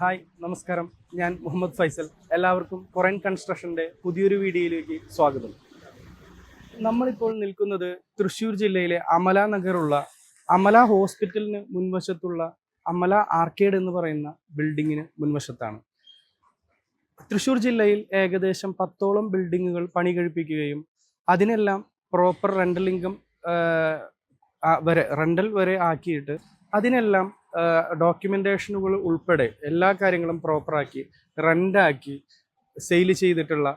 Hi നമസ്കാരം. ഞാൻ മുഹമ്മദ് ഫൈസൽ. എല്ലാവർക്കും കൊറൈൻ കൺസ്ട്രക്ഷന്റെ പുതിയൊരു വീഡിയോയിലേക്ക് സ്വാഗതം. നമ്മളിപ്പോൾ നിൽക്കുന്നത് തൃശ്ശൂർ ജില്ലയിലെ അമല നഗറുള്ള അമല ഹോസ്പിറ്റലിന് മുൻവശത്തുള്ള അമല ആർക്കേഡ് എന്ന് പറയുന്ന ബിൽഡിങ്ങിന് മുൻവശത്താണ്. തൃശ്ശൂർ ജില്ലയിൽ ഏകദേശം പത്തോളം ബിൽഡിങ്ങുകൾ പണി കഴിപ്പിക്കുകയും അതിനെല്ലാം പ്രോപ്പർ റെന്റൽ ഇൻകം വരെ റെന്റൽ വരെ ആക്കിയിട്ട് അതിനെല്ലാം ഡോക്യുമെന്റേഷനുകൾ ഉൾപ്പെടെ എല്ലാ കാര്യങ്ങളും പ്രോപ്പറാക്കി റെന്റാക്കി സെയിൽ ചെയ്തിട്ടുള്ള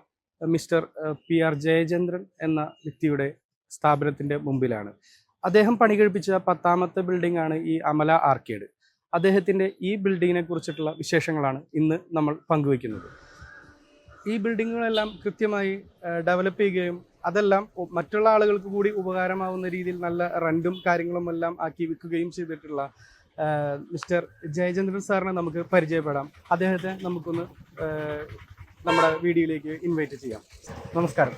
മിസ്റ്റർ പി ആർ ജയചന്ദ്രൻ എന്ന വ്യക്തിയുടെ സ്ഥാപനത്തിന്റെ മുമ്പിലാണ്. അദ്ദേഹം പണി കഴിപ്പിച്ച പത്താമത്തെ ബിൽഡിംഗ് ആണ് ഈ അമല ആർക്കേഡ് അദ്ദേഹത്തിന്റെ ഈ ബിൽഡിങ്ങിനെ കുറിച്ചിട്ടുള്ള വിശേഷങ്ങളാണ് ഇന്ന് നമ്മൾ പങ്കുവയ്ക്കുന്നത്. ഈ ബിൽഡിങ്ങുകളെല്ലാം കൃത്യമായി ഡെവലപ്പ് ചെയ്യുകയും അതെല്ലാം മറ്റുള്ള ആളുകൾക്ക് കൂടി ഉപകാരമാവുന്ന രീതിയിൽ നല്ല റെന്റും കാര്യങ്ങളും എല്ലാം ആക്കി വിൽക്കുകയും ചെയ്തിട്ടുള്ള മിസ്റ്റർ ജയചന്ദ്രൻ സാറിനെ നമുക്ക് പരിചയപ്പെടാം. അദ്ദേഹത്തെ നമുക്കൊന്ന് നമ്മുടെ വീഡിയോയിലേക്ക് ഇൻവൈറ്റ് ചെയ്യാം. നമസ്കാരം.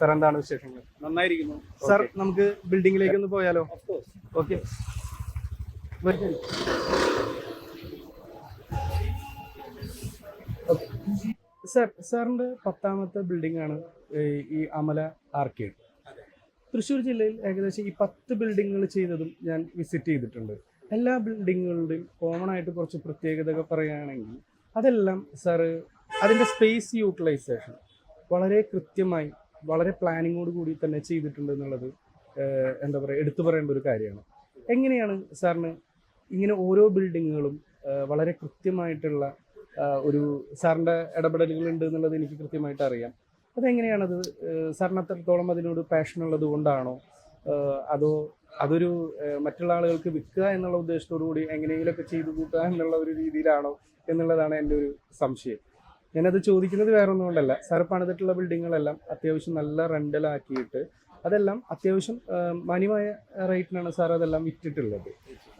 സാർ എന്താണ് വിശേഷങ്ങൾ? നന്നായിരിക്കുന്നു. സാർ നമുക്ക് ബിൽഡിങ്ങിലേക്ക് ഒന്ന് പോയാലോ? ഓക്കെ. സാർ സാറിന്റെ പത്താമത്തെ ബിൽഡിംഗ് ആണ് ഈ- അമല ആർക്കേഡ് തൃശ്ശൂർ ജില്ലയിൽ ഏകദേശം ഈ പത്ത് ബിൽഡിങ്ങുകൾ ചെയ്തതും ഞാൻ വിസിറ്റ് ചെയ്തിട്ടുണ്ട്. എല്ലാ ബിൽഡിങ്ങുകളുടെയും കോമൺ ആയിട്ട് കുറച്ച് പ്രത്യേകതകൾ പറയുകയാണെങ്കിൽ അതെല്ലാം സാറ് അതിന്റെ സ്പേസ് യൂട്ടിലൈസേഷൻ വളരെ കൃത്യമായി വളരെ പ്ലാനിങ്ങോട് കൂടി തന്നെ ചെയ്തിട്ടുണ്ട് എന്നുള്ളത് എന്താ പറയുക എടുത്തു പറയേണ്ട ഒരു കാര്യമാണ്. എങ്ങനെയാണ് സാറിന് ഇങ്ങനെ ഓരോ ബിൽഡിങ്ങുകളും വളരെ കൃത്യമായിട്ടുള്ള ഒരു സാറിന്റെ ഇടപെടലുകൾ ഉണ്ട് എന്നുള്ളത് എനിക്ക് കൃത്യമായിട്ട് അറിയാം. അതെങ്ങനെയാണത്? സാറിന് അത്രത്തോളം അതിനോട് പാഷൻ ഉള്ളത് കൊണ്ടാണോ അതോ അതൊരു മറ്റുള്ള ആളുകൾക്ക് വിൽക്കുക എന്നുള്ള ഉദ്ദേശത്തോടു കൂടി എങ്ങനെയെങ്കിലുമൊക്കെ ചെയ്തു കൂട്ടുക എന്നുള്ള ഒരു രീതിയിലാണോ എന്നുള്ളതാണ് എന്റെ ഒരു സംശയം. ഞാനത് ചോദിക്കുന്നത് വേറെ ഒന്നും കൊണ്ടല്ല. സാർ പണിതിട്ടുള്ള ബിൽഡിങ്ങുകളെല്ലാം അത്യാവശ്യം നല്ല റെന്റലാക്കിയിട്ട് അതെല്ലാം അത്യാവശ്യം മാന്യമായ റേറ്റിനാണ് സാർ അതെല്ലാം വിറ്റിട്ടുള്ളത്.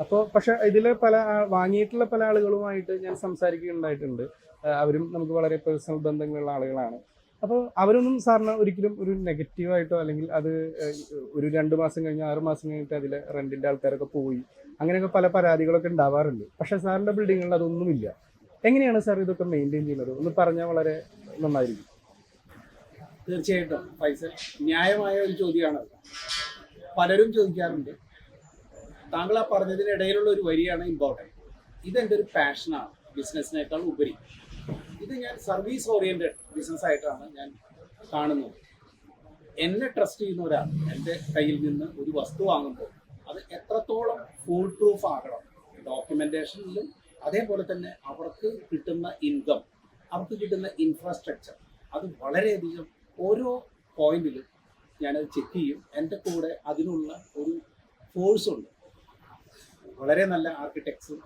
അപ്പോൾ പക്ഷേ ഇതിൽ പല വാങ്ങിയിട്ടുള്ള പല ആളുകളുമായിട്ട് ഞാൻ സംസാരിക്കുകയുണ്ടായിട്ടുണ്ട്. അവരും നമുക്ക് വളരെ പേഴ്സണൽ ബന്ധങ്ങളുള്ള ആളുകളാണ്. അപ്പോൾ അവരൊന്നും സാറിന് ഒരിക്കലും ഒരു നെഗറ്റീവായിട്ടോ അല്ലെങ്കിൽ അത് ഒരു രണ്ട് മാസം കഴിഞ്ഞ് ആറ് മാസം കഴിഞ്ഞിട്ട് അതിലെ റെന്റിന്റെ ആൾക്കാരൊക്കെ പോയി. അങ്ങനെയൊക്കെ പല പരാതികളൊക്കെ ഉണ്ടാവാറുണ്ട്. പക്ഷെ സാറിന്റെ ബിൽഡിങ്ങുകളിൽ അതൊന്നുമില്ല. എങ്ങനെയാണ് സാർ ഇതൊക്കെ മെയിന്റെയിൻ ചെയ്യുന്നത്? ഒന്ന് പറഞ്ഞാൽ വളരെ നന്നായിരിക്കും. തീർച്ചയായിട്ടും. ഫൈസൽ ന്യായമായ ഒരു ചോദ്യമാണ് പലരും ചോദിക്കാറുണ്ട്. താങ്കൾ ആ പറഞ്ഞതിനിടയിലുള്ള ഒരു വരിയാണ് ഇമ്പോർട്ടന്റ് ഇതെന്റെ ഒരു പാഷനാണ് ബിസിനസ്സിനേക്കാൾ ഉപരി. ഇത് ഞാൻ സർവീസ് ഓറിയന്റഡ് ബിസിനസ് ആയിട്ടാണ് ഞാൻ കാണുന്നത്. എന്നെ ട്രസ്റ്റ് ചെയ്യുന്ന ഒരാൾ എന്റെ കയ്യിൽ നിന്ന് ഒരു വസ്തു വാങ്ങുമ്പോൾ അത് എത്രത്തോളം ഫുൾ പ്രൂഫ് ആകണം. ഡോക്യുമെന്റേഷനിലും അതേപോലെ തന്നെ അവർക്ക് കിട്ടുന്ന ഇൻകം അവർക്ക് കിട്ടുന്ന ഇൻഫ്രാസ്ട്രക്ചർ അത് വളരെയധികം ഓരോ പോയിന്റിലും ഞാനത് ചെക്ക് ചെയ്യും. എന്റെ കൂടെ അതിനുള്ള ഒരു ഫോഴ്സ് ഉണ്ട്. വളരെ നല്ല ആർക്കിടെക്ട്സും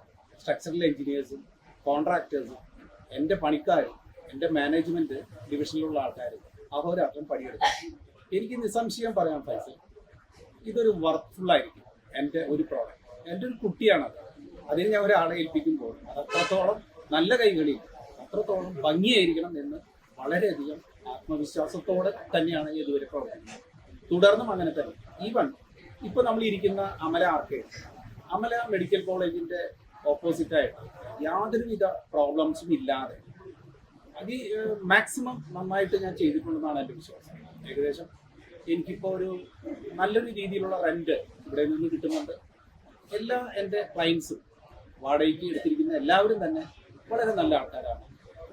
സ്ട്രക്ചറൽ എഞ്ചിനീയേഴ്സും കോൺട്രാക്ടേഴ്സും എന്റെ പണിക്കാരും എന്റെ മാനേജ്മെന്റ് ഡിവിഷനിലുള്ള ആൾക്കാരും അഹോരാത്രം പണിയെടുക്കും. എനിക്ക് നിസ്സംശയം പറയാൻ ഫൈസൽ ഇതൊരു വർക്ക്ഫുൾ ആയിരിക്കും എന്റെ ഒരു പ്രോഡക്റ്റ് എന്റെ ഒരു കുട്ടിയാണത്. അതിന് ഞാൻ ഒരാളെ ഏൽപ്പിക്കുമ്പോൾ അത് അത്രത്തോളം നല്ല കൈകളിൽ അത്രത്തോളം ഭംഗിയായിരിക്കണം എന്ന് വളരെയധികം ആത്മവിശ്വാസത്തോടെ തന്നെയാണ് ഇതുവരെ പ്രവർത്തിക്കുന്നത്. തുടർന്നും അങ്ങനെ തന്നെ. ഈവൺ ഇപ്പൊ നമ്മൾ ഇരിക്കുന്ന അമല ആർക്കേഡ് അമല മെഡിക്കൽ കോളേജിന്റെ ഓപ്പോസിറ്റ് ആയിട്ട് യാതൊരുവിധ പ്രോബ്ലംസും ഇല്ലാതെ. അത് മാക്സിമം നന്നായിട്ട് ഞാൻ ചെയ്തിട്ടുണ്ടെന്നാണ് എന്റെ വിശ്വാസം. ഏകദേശം എനിക്കിപ്പോൾ ഒരു നല്ലൊരു രീതിയിലുള്ള റെന്റ് ഇവിടെ നിന്ന് കിട്ടുന്നുണ്ട്. എല്ലാ എന്റെ ക്ലയൻസും വാടകയ്ക്ക് എടുത്തിരിക്കുന്ന എല്ലാവരും തന്നെ വളരെ നല്ല ആൾക്കാരാണ്.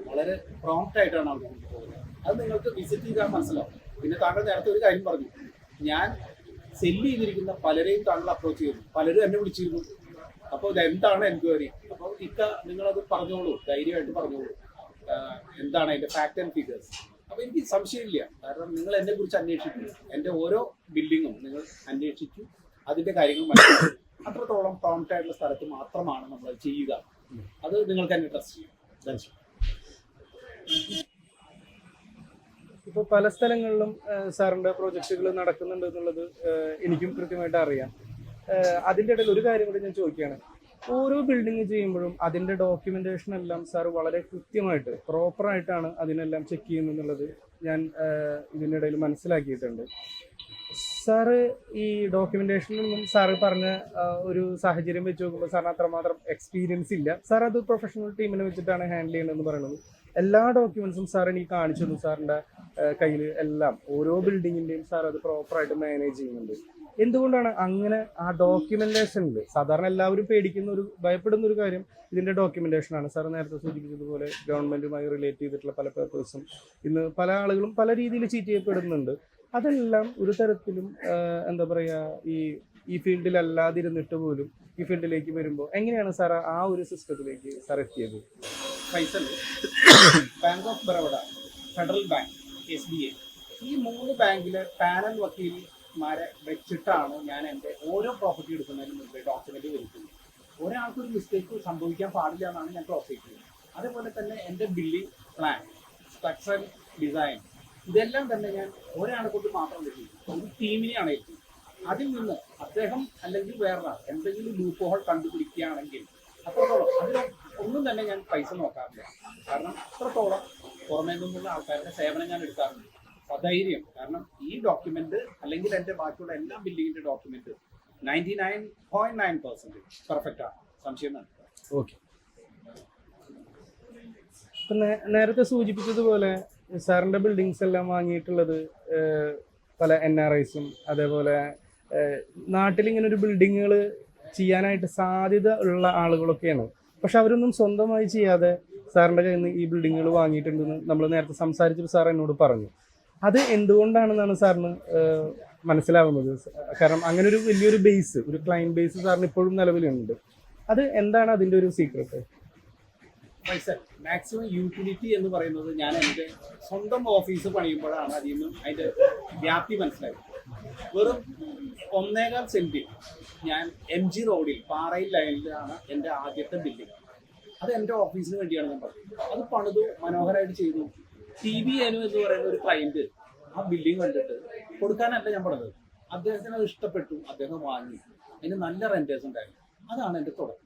വളരെ പ്രോംപ്റ്റ് ആയിട്ടാണ് അവർ കൊണ്ടുപോകുന്നത് അത് നിങ്ങൾക്ക് വിസിറ്റ് ചെയ്താൽ മനസ്സിലാവും. പിന്നെ താങ്കൾ നേരത്തെ ഒരു കാര്യം പറഞ്ഞു. ഞാൻ സെല്ല് ചെയ്തിരിക്കുന്ന പലരെയും താങ്കൾ അപ്രോച്ച് ചെയ്തു പലരും എന്നെ വിളിച്ചിരുന്നു. അപ്പോൾ ഇതെന്താണ് എൻക്വയറി? അപ്പോൾ നിങ്ങൾ അത് പറഞ്ഞോളൂ ധൈര്യമായിട്ട് പറഞ്ഞോളൂ. എന്താണ് അതിന്റെ ഫാക്ട് ആൻഡ് ഫിഗേഴ്സ് അപ്പൊ എനിക്ക് സംശയമില്ല. കാരണം നിങ്ങൾ എന്നെ കുറിച്ച് അന്വേഷിക്കും. എന്റെ ഓരോ ബിൽഡിങ്ങും നിങ്ങൾ അന്വേഷിച്ചു അതിന്റെ കാര്യങ്ങൾ മനസ്സിലാക്കി. അത്രത്തോളം പ്രോംപ്റ്റ് ആയിട്ടുള്ള സ്ഥലത്ത് മാത്രമാണ് നമ്മൾ ചെയ്യുക. അത് നിങ്ങൾക്ക് എന്നെ ട്രസ്റ്റ് ചെയ്യാം. ഇപ്പൊ പല സ്ഥലങ്ങളിലും സാറിന്റെ പ്രോജക്റ്റുകൾ നടക്കുന്നുണ്ട് എന്നുള്ളത് എനിക്കും കൃത്യമായിട്ട് അറിയാം. ഏഹ്, അതിന്റെ ഇടയിൽ ഒരു കാര്യം കൂടി ഞാൻ ചോദിക്കുകയാണ്. ഓരോ ബിൽഡിംഗ് ചെയ്യുമ്പോഴും അതിന്റെ ഡോക്യുമെന്റേഷൻ എല്ലാം സാർ വളരെ കൃത്യമായിട്ട് പ്രോപ്പർ ആയിട്ടാണ് അതിനെല്ലാം ചെക്ക് ചെയ്യുന്നത് എന്നുള്ളത് ഞാൻ ഇതിന്റെ ഇതിനിടയിൽ മനസ്സിലാക്കിയിട്ടുണ്ട്. സാറ് ഈ ഡോക്യുമെന്റേഷനൊന്നും സാറ് പറഞ്ഞ ഒരു സാഹചര്യം വെച്ച് നോക്കുമ്പോൾ സാറിന് അത്രമാത്രം എക്സ്പീരിയൻസ് ഇല്ല. സാർ അത് പ്രൊഫഷണൽ ടീമിനെ വെച്ചിട്ടാണ് ഹാൻഡിൽ ചെയ്യണമെന്ന് പറയുന്നത്. എല്ലാ ഡോക്യുമെന്റ്സും സാർ എനിക്ക് കാണിച്ചു തന്നു സാറിന്റെ കയ്യിൽ എല്ലാം. ഓരോ ബിൽഡിങ്ങിന്റെയും സാർ അത് പ്രോപ്പറായിട്ട് മാനേജ് ചെയ്യുന്നുണ്ട്. എന്തുകൊണ്ടാണ് അങ്ങനെ ആ ഡോക്യുമെന്റേഷനിൽ സാധാരണ എല്ലാവരും പേടിക്കുന്ന ഒരു ഭയപ്പെടുന്ന ഒരു കാര്യം ഇതിന്റെ ഡോക്യുമെന്റേഷൻ ആണ്. സാർ നേരത്തെ സൂചിപ്പിച്ചതുപോലെ ഗവൺമെന്റുമായി റിലേറ്റ് ചെയ്തിട്ടുള്ള പല പേപ്പേഴ്സും ഇന്ന് പല ആളുകളും പല രീതിയിൽ ചീറ്റ് ചെയ്യപ്പെടുന്നുണ്ട്. അതെല്ലാം ഒരു തരത്തിലും എന്താ പറയാ ഈ ഈ ഫീൽഡിൽ അല്ലാതിരുന്നിട്ട് പോലും ഈ ഫീൽഡിലേക്ക് വരുമ്പോൾ എങ്ങനെയാണ് സാർ ആ ഒരു സിസ്റ്റത്തിലേക്ക് സാർ എത്തിയത്? Faisal bank of Baroda federal bank S B I ഈ മൂന്ന് ബാങ്കിലെ പാനൽ വക്കീൽമാരെ വെച്ചിട്ടാണ് ഞാൻ എന്റെ ഓരോ പ്രോപ്പർട്ടി എടുക്കുന്നതിന് മുമ്പേ ഡോക്യുമെന്റ് വരുത്തുന്നത്. ഒരാൾക്ക് ഒരു മിസ്റ്റേക്ക് സംഭവിക്കാൻ പാടില്ല എന്നാണ് ഞാൻ ചെയ്യുന്നത് അതേപോലെ തന്നെ എന്റെ ബില്ലിംഗ് പ്ലാൻ സ്ട്രക്ചർ ഡിസൈൻ ഇതെല്ലാം തന്നെ ഞാൻ ഒരാളെ കൊണ്ട് മാത്രം വരുന്നു ഒരു ടീമിനെയാണ് ഏൽക്കുന്നത് അതിൽ നിന്ന് അദ്ദേഹം അല്ലെങ്കിൽ വേറൊരാൾ എന്തെങ്കിലും ലൂപ്പ് ഹോൾ കണ്ടുപിടിക്കുകയാണെങ്കിൽ അത്രത്തോളം അതിൽ ഒന്നും തന്നെ ഞാൻ പൈസ നോക്കാറില്ല. കാരണം അത്രത്തോളം പുറമേ നിന്നുള്ള ആൾക്കാരുടെ സേവനം ഞാൻ എടുക്കാറുണ്ട്. സധൈര്യം കാരണം ഈ ഡോക്യുമെന്റ് അല്ലെങ്കിൽ എന്റെ ബാക്കിയുള്ള എല്ലാ ബില്ലിങ്ങിന്റെ document ninety nine point nine percentage perfect ആണ്. സംശയം. ഓക്കെ നേരത്തെ സൂചിപ്പിച്ചതുപോലെ സാറിന്റെ ബിൽഡിങ്സ് എല്ലാം വാങ്ങിയിട്ടുള്ളത് പല എൻ ആർ ഐസും അതേപോലെ നാട്ടിൽ ഇങ്ങനെ ഒരു ബിൽഡിങ്ങുകൾ ചെയ്യാനായിട്ട് സാധ്യത ഉള്ള ആളുകളൊക്കെയാണ്. പക്ഷെ അവരൊന്നും സ്വന്തമായി ചെയ്യാതെ സാറിന്റെ കയ്യിൽ നിന്ന് ഈ ബിൽഡിങ്ങുകൾ വാങ്ങിയിട്ടുണ്ടെന്ന് നമ്മൾ നേരത്തെ സംസാരിച്ചപ്പോൾ സാർ എന്നോട് പറഞ്ഞു. അത് എന്തുകൊണ്ടാണെന്നാണ് സാറിന് മനസ്സിലാവുന്നത്? കാരണം അങ്ങനെ ഒരു വലിയൊരു ബേസ് ഒരു ക്ലൈന്റ് ബേസ് സാറിന് ഇപ്പോഴും നിലവിലുണ്ട്. അത് എന്താണ് അതിന്റെ ഒരു സീക്രട്ട് മാക്സിമം യൂട്ടിലിറ്റി എന്ന് പറയുന്നത് ഞാൻ എന്റെ സ്വന്തം ഓഫീസ് പണിയുമ്പോഴാണ് അതിൽ നിന്നും അതിന്റെ വ്യാപ്തി മനസ്സിലായത്. വെറും ഒന്നേകാൽ സെന്റിൽ ഞാൻ എം ജി റോഡിൽ പാറയിൽ ലൈനിലാണ് എന്റെ ആദ്യത്തെ ബിൽഡിംഗ് അത് എന്റെ ഓഫീസിന് വേണ്ടിയാണ് ഞാൻ പറഞ്ഞത്. അത് പണിതു മനോഹരമായിട്ട് ചെയ്തു. ടി ബി അനു എന്ന് പറയുന്ന ഒരു ക്ലയന്റ് ആ ബിൽഡിംഗ് കണ്ടിട്ട് കൊടുക്കാനല്ല ഞാൻ പറഞ്ഞത്. അദ്ദേഹത്തിന് അത് ഇഷ്ടപ്പെട്ടു അദ്ദേഹം വാങ്ങി. അതിന് നല്ല റെന്റേഴ്സ് ഉണ്ടായിരുന്നു. അതാണ് എന്റെ തുടക്കം.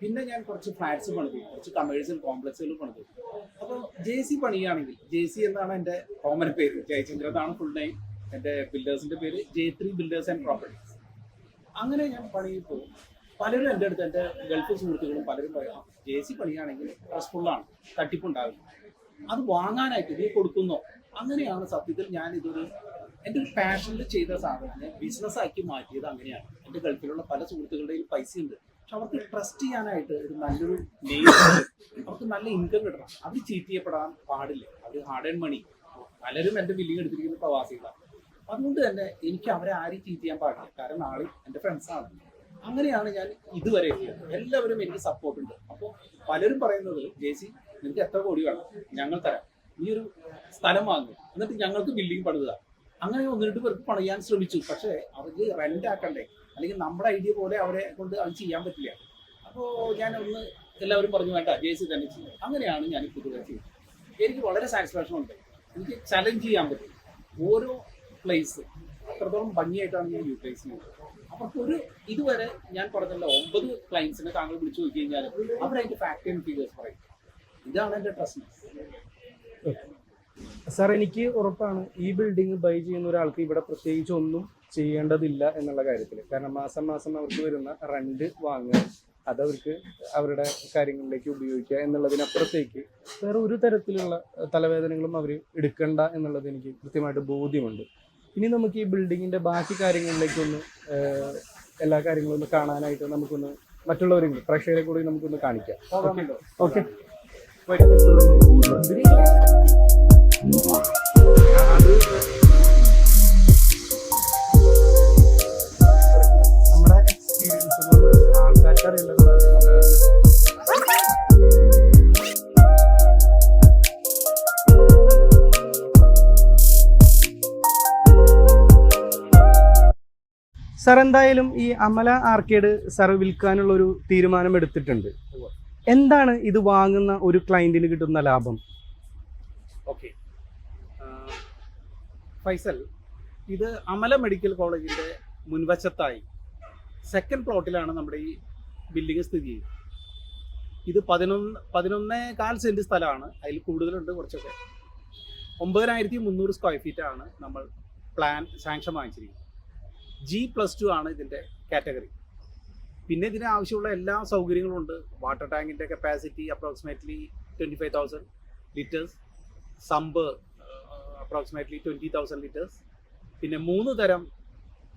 പിന്നെ ഞാൻ കുറച്ച് ഫ്ലാറ്റ്സ് പണിതു കുറച്ച് കമേഴ്ഷ്യൽ കോംപ്ലക്സുകൾ പണിതു. അപ്പോൾ ജെ സി പണിയാണെങ്കിൽ ജെ സി എന്നാണ് എന്റെ കോമൺ പേര്. ജയചന്ദ്ര എന്നാണ് ഫുൾ നെയിം എന്റെ ബിൽഡേഴ്സിന്റെ പേര് J three builders and properties അങ്ങനെ ഞാൻ പണിയപ്പോൾ പലരും എന്റെ അടുത്ത് എന്റെ ഗൾഫ് സുഹൃത്തുക്കളും പലരും പറയാം ജെ സി പണിയാണെങ്കിൽ സ്ട്രെസ്ഫുള്ളാണ് തട്ടിപ്പുണ്ടാകും അത് വാങ്ങാനായിട്ട് നീ കൊടുക്കുന്നോ. അങ്ങനെയാണ് സത്യത്തിൽ ഞാൻ ഇതൊരു എന്റെ ഒരു പാഷനിൽ ചെയ്ത ബിസിനസ് ആക്കി മാറ്റിയത് അങ്ങനെയാണ്. എന്റെ ഗൾഫിലുള്ള പല സുഹൃത്തുക്കളുടെയും പൈസ ഉണ്ട് പക്ഷെ അവർക്ക് ട്രസ്റ്റ് ചെയ്യാനായിട്ട് ഒരു നല്ലൊരു അവർക്ക് നല്ല ഇൻകം കിട്ടണം. അവർ ചീറ്റ് ചെയ്യപ്പെടാൻ പാടില്ല. അവർ ഹാർഡ് ആൻഡ് മണി പലരും എന്റെ ബില്ലിങ് എടുത്തിരിക്കുന്ന പ്രവാസികളാണ് അതുകൊണ്ട് തന്നെ എനിക്ക് അവരെ ആരും ചീറ്റ് ചെയ്യാൻ പാടില്ല. കാരണം നാളെ എന്റെ ഫ്രണ്ട്സാണ് അങ്ങനെയാണ് ഞാൻ ഇതുവരെ എത്തിയത് എല്ലാവരും എനിക്ക് സപ്പോർട്ട് ഉണ്ട്. അപ്പോൾ പലരും പറയുന്നത് ജേസി നിനക്ക് എത്ര കോടി വേണം? ഞങ്ങൾ തരാം. നീ ഒരു സ്ഥലം വാങ്ങും. എന്നിട്ട് ഞങ്ങൾക്ക് ബിൽഡിംഗ് പണിതുക അങ്ങനെ ഒന്ന് രണ്ട് പേർക്ക് പണിയാൻ ശ്രമിച്ചു. പക്ഷേ അവർക്ക് റെന്റ് ആക്കണ്ടേ? അല്ലെങ്കിൽ നമ്മുടെ ഐഡിയ പോലെ അവരെ കൊണ്ട് അത് ചെയ്യാൻ പറ്റില്ല. അപ്പോൾ ഞാൻ ഒന്ന് എല്ലാവരും പറഞ്ഞു വേണ്ട ജെ സി തന്നെ അങ്ങനെയാണ് ഞാൻ പുതുതായി ചെയ്യുന്നത് എനിക്ക് വളരെ സാറ്റിസ്ഫാക്ഷൻ ഉണ്ട്. എനിക്ക് ചലഞ്ച് ചെയ്യാൻ പറ്റും. ഓരോ പ്ലേസ് അത്രത്തോളം ഭംഗിയായിട്ടാണ് ഞാൻ യൂട്ടിലൈസ് ചെയ്യുന്നത്. അവർക്ക് ഒരു ഇതുവരെ ഞാൻ പറഞ്ഞല്ലോ ഒമ്പത് ക്ലയൻസിനെ താങ്കൾ വിളിച്ചു നോക്കി കഴിഞ്ഞാൽ അവരതിന്റെ ഫാക്ടറി ആൻഡ് പറയും. ഇതാണ് എന്റെ പ്രശ്നം. സാർ എനിക്ക് ഉറപ്പാണ് ഈ ബിൽഡിംഗ് ബൈ ചെയ്യുന്ന ഒരാൾക്ക് ഇവിടെ പ്രത്യേകിച്ച് ഒന്നും ചെയ്യേണ്ടതില്ല എന്നുള്ള കാര്യത്തിൽ കാരണം മാസം മാസം അവർക്ക് വരുന്ന റെന്റ് വാങ്ങുക അതവർക്ക് അവരുടെ കാര്യങ്ങളിലേക്ക് ഉപയോഗിക്കുക എന്നുള്ളതിനപ്പുറത്തേക്ക് വേറെ ഒരു തരത്തിലുള്ള തലവേദനകളും അവർ എടുക്കണ്ട എന്നുള്ളത് എനിക്ക് കൃത്യമായിട്ട് ബോധ്യമുണ്ട്. ഇനി നമുക്ക് ഈ ബിൽഡിങ്ങിന്റെ ബാക്കി കാര്യങ്ങളിലേക്കൊന്ന് എല്ലാ കാര്യങ്ങളും ഒന്ന് കാണാനായിട്ട് നമുക്കൊന്ന് മറ്റുള്ളവരുണ്ട് പ്രേക്ഷകരെ കൂടി നമുക്കൊന്ന് കാണിക്കാം. ഓക്കെ സാർ എന്തായാലും ഈ അമല ആർക്കേഡ് സാർ വിൽക്കാനുള്ള ഒരു തീരുമാനം എടുത്തിട്ടുണ്ട്. എന്താണ് ഇത് വാങ്ങുന്ന ഒരു ക്ലയന്റിന് കിട്ടുന്ന ലാഭം? ഓക്കെ ഫൈസൽ ഇത് അമല മെഡിക്കൽ കോളേജിന്റെ മുൻവശത്തായി സെക്കൻഡ് പ്ലോട്ടിലാണ് നമ്മുടെ ഈ ബിൽഡിംഗ് സ്ഥിതി ചെയ്യുന്നത്. ഇത് പതിനൊന്ന് പതിനൊന്നേ കാൽ സെന്റ് സ്ഥലമാണ്. അതിൽ കൂടുതലുണ്ട് കുറച്ചൊക്കെ. ഒമ്പതിനായിരത്തി മുന്നൂറ് സ്ക്വയർ ഫീറ്റ് ആണ് നമ്മൾ പ്ലാൻ സാങ്ഷൻ വാങ്ങിച്ചിരിക്കുന്നത്. ജി പ്ലസ് ടു ആണ് ഇതിന്റെ കാറ്റഗറി പിന്നെ ഇതിന് ആവശ്യമുള്ള എല്ലാ സൗകര്യങ്ങളും ഉണ്ട്. വാട്ടർ ടാങ്കിന്റെ capacity approximately twenty five thousand litres sump approximately twenty thousand litres പിന്നെ മൂന്ന് തരം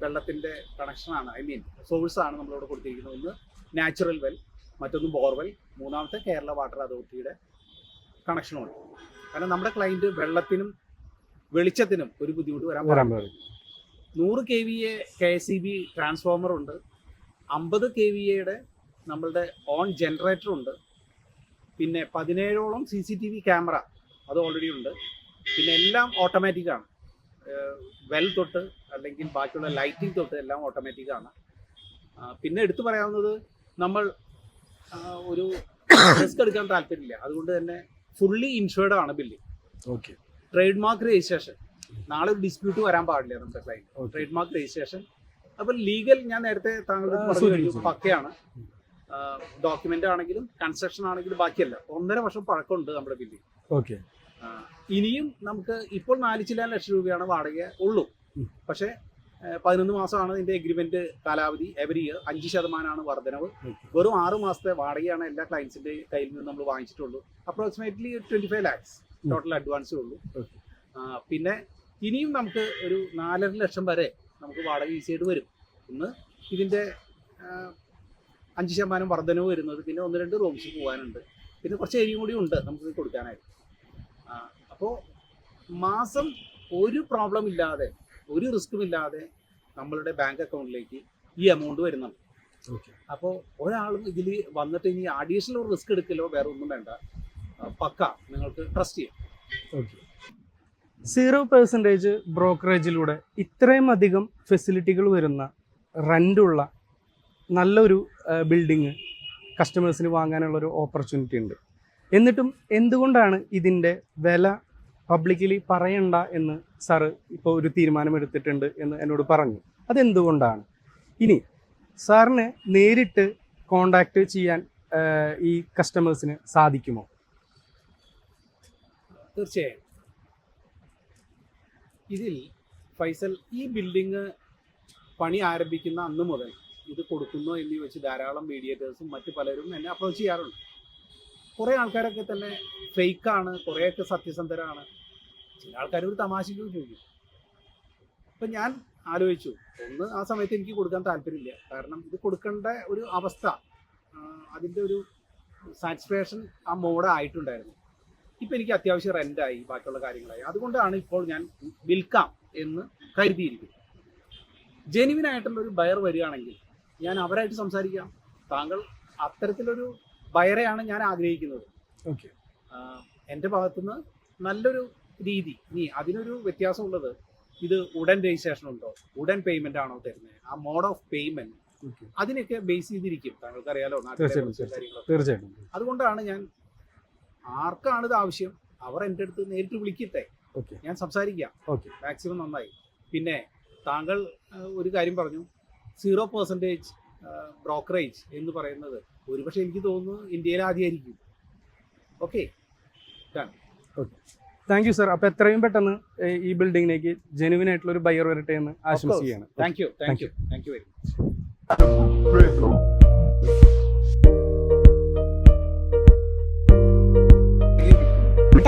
വെള്ളത്തിന്റെ കണക്ഷനാണ് ഐ മീൻ സോഴ്സാണ് നമ്മളിവിടെ കൊടുത്തിരിക്കുന്നത്. ഒന്ന് നാച്ചുറൽ വെൽ മറ്റൊന്ന് ബോർവെൽ മൂന്നാമത്തെ കേരള വാട്ടർ അതോറിറ്റിയുടെ കണക്ഷനുമാണ് കാരണം നമ്മുടെ ക്ലയന്റ് വെള്ളത്തിനും വെളിച്ചത്തിനും ഒരു ബുദ്ധിമുട്ട് വരാൻ പാടില്ല. പാടില്ല. നൂറ് K V A K S E B transformer ഉണ്ട്. അമ്പത് കെ വി എയുടെ നമ്മളുടെ ഓൺ ജനറേറ്റർ ഉണ്ട് പിന്നെ പതിനേഴോളം C C T V camera അത് ഓൾറെഡി ഉണ്ട്. പിന്നെ എല്ലാം ഓട്ടോമാറ്റിക് ആണ്. വെൽ തൊട്ട് അല്ലെങ്കിൽ ബാക്കിയുള്ള ലൈറ്റിംഗ് തൊട്ട് എല്ലാം ഓട്ടോമാറ്റിക് ആണ്. പിന്നെ എടുത്തു പറയാവുന്നത് നമ്മൾ ഒരു റിസ്ക് എടുക്കാൻ താല്പര്യമില്ല. അതുകൊണ്ട് തന്നെ ഫുള്ളി ഇൻഷുർഡ് ആണ് bill okay trade mark registration നാളെ ഒരു ഡിസ്പ്യൂട്ട് വരാൻ പാടില്ല നമ്മുടെ ക്ലൈന്റ്. ട്രേഡ് മാർക്ക് രജിസ്ട്രേഷൻ അപ്പോൾ ലീഗൽ ഞാൻ നേരത്തെ താങ്കളുടെ. പക്കയാണ്. ഡോക്യുമെന്റ് ആണെങ്കിലും കൺസ്ട്രക്ഷൻ ആണെങ്കിലും ബാക്കിയല്ല. ഒന്നര വർഷം പഴക്കമുണ്ട് നമ്മുടെ ബില്ല്. ഓക്കെ. ഇനിയും നമുക്ക് ഇപ്പോൾ നാല് ചില ലക്ഷം രൂപയാണ് വാടക ഉള്ളൂ. പക്ഷെ പതിനൊന്ന് മാസമാണ് ഇതിന്റെ എഗ്രിമെന്റ് കാലാവധി. എവരി ഇയർ അഞ്ച് ശതമാനമാണ് വർധനവ്. വെറും ആറ് മാസത്തെ വാടകയാണ് എല്ലാ ക്ലയൻസിന്റെ കയ്യിൽ നിന്ന് നമ്മൾ വാങ്ങിച്ചിട്ടുള്ളൂ. Approximately twenty five lakhs total advance ഉള്ളൂ. പിന്നെ ഇനിയും നമുക്ക് ഒരു നാലര ലക്ഷം വരെ നമുക്ക് വാടക ഈസി ആയിട്ട് വരും. ഒന്ന് ഇതിന്റെ അഞ്ച് ശതമാനം വർധനവ് വരുന്നത് പിന്നെ ഒന്ന് രണ്ട് റൂംസ് പോകാനുണ്ട് പിന്നെ കുറച്ച് ഏരിയയും കൂടി ഉണ്ട് നമുക്ക് കൊടുക്കാനായിട്ട്. അപ്പോൾ മാസം ഒരു പ്രോബ്ലം ഇല്ലാതെ ഒരു റിസ്ക്കും ഇല്ലാതെ നമ്മളുടെ ബാങ്ക് അക്കൗണ്ടിലേക്ക് ഈ എമൗണ്ട് വരുന്നുണ്ട്. ഓക്കെ അപ്പോൾ ഒരാളും ഇതിൽ വന്നിട്ട് ഇനി അഡീഷണൽ റിസ്ക് എടുക്കലോ വേറെ ഒന്നും വേണ്ട. പക്ക. നിങ്ങൾക്ക് ട്രസ്റ്റ് ചെയ്യാം. ഓക്കെ സീറോ പെർസെന്റേജ് ബ്രോക്കറേജിലൂടെ ഇത്രയും അധികം ഫെസിലിറ്റികൾ വരുന്ന റെന്റുള്ള നല്ലൊരു ബിൽഡിങ് കസ്റ്റമേഴ്സിന് വാങ്ങാനുള്ളൊരു ഓപ്പർച്യൂണിറ്റി ഉണ്ട്. എന്നിട്ടും എന്തുകൊണ്ടാണ് ഇതിന്റെ വില പബ്ലിക്കലി പറയണ്ട എന്ന് സാറ് ഇപ്പോൾ ഒരു തീരുമാനമെടുത്തിട്ടുണ്ട് എന്ന് എന്നോട് പറഞ്ഞു. അതെന്തുകൊണ്ടാണ്? ഇനി സാറിനെ നേരിട്ട് കോണ്ടാക്ട് ചെയ്യാൻ ഈ കസ്റ്റമേഴ്സിന് സാധിക്കുമോ? തീർച്ചയായും. ഇതിൽ ഫൈസൽ ഈ ബിൽഡിങ് പണി ആരംഭിക്കുന്ന അന്ന് മുതൽ ഇത് കൊടുക്കുന്നു എന്ന് ചോദിച്ച് ധാരാളം മീഡിയേറ്റേഴ്സും മറ്റു പലരും എന്നെ അപ്രോച്ച് ചെയ്യാറുണ്ട്. കുറേ ആൾക്കാരൊക്കെ തന്നെ ഫേക്കാണ് കുറേയൊക്കെ സത്യസന്ധരാണ്. ചില ആൾക്കാർ ഒരു തമാശയ്ക്ക് ചോദിക്കും. അപ്പം ഞാൻ ആലോചിച്ചു ഒന്ന് ആ സമയത്ത് എനിക്ക് കൊടുക്കാൻ താല്പര്യമില്ല. കാരണം ഇത് കൊടുക്കേണ്ട ഒരു അവസ്ഥ അതിന്റെ ഒരു സാറ്റിസ്ഫാക്ഷൻ ആ മോഡ് ആയിട്ടുണ്ടായിരുന്നു. ഇപ്പം എനിക്ക് അത്യാവശ്യം റെന്റായി ബാക്കിയുള്ള കാര്യങ്ങളായി. അതുകൊണ്ടാണ് ഇപ്പോൾ ഞാൻ വിൽക്കാം എന്ന് കരുതിയിരിക്കുന്നത്. ജെനുവിൻ ആയിട്ടുള്ള ഒരു ബയർ വരികയാണെങ്കിൽ ഞാൻ അവരായിട്ട് സംസാരിക്കാം. താങ്കൾ അത്തരത്തിലൊരു ബയറെയാണ് ഞാൻ ആഗ്രഹിക്കുന്നത്. ഓക്കെ എന്റെ ഭാഗത്തുനിന്ന് നല്ലൊരു രീതി ഇനി അതിനൊരു വ്യത്യാസമുള്ളത് ഇത് ഉടൻ രജിസ്ട്രേഷൻ ഉണ്ടോ ഉടൻ പേയ്മെന്റ് ആണോ തരുന്നത് ആ മോഡ് ഓഫ് പേയ്മെന്റ് അതിനൊക്കെ ബേസ് ചെയ്തിരിക്കും. താങ്കൾക്ക് അറിയാലോ. തീർച്ചയായിട്ടും. അതുകൊണ്ടാണ് ഞാൻ ആർക്കാണ് ഇത് ആവശ്യം? അവർ എന്റെ അടുത്ത് നേരിട്ട് വിളിക്കട്ടെ. ഞാൻ സംസാരിക്കാം. ഓക്കെ. മാക്സിമം നന്നായി. പിന്നെ താങ്കൾ ഒരു കാര്യം പറഞ്ഞു. സീറോ പെർസെന്റേജ് ബ്രോക്കറേജ് എന്ന് പറയുന്നത് ഒരുപക്ഷെ എനിക്ക് തോന്നുന്നു ഇന്ത്യയിൽ ആദ്യമായിരിക്കും. ഓക്കെ? താങ്ക് യു സർ അപ്പോൾ എത്രയും പെട്ടെന്ന് ഈ ബിൽഡിങ്ങിലേക്ക് ജെനുവിൻ ആയിട്ടുള്ള ഒരു ബയർ വരട്ടെ എന്ന് ആശംസിക്കുകയാണ്. Thank you thank you thank you very much.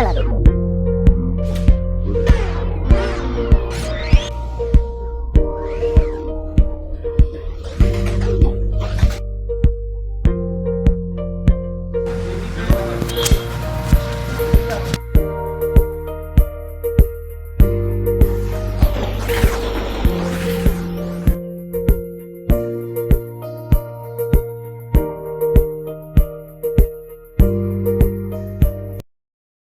instalado.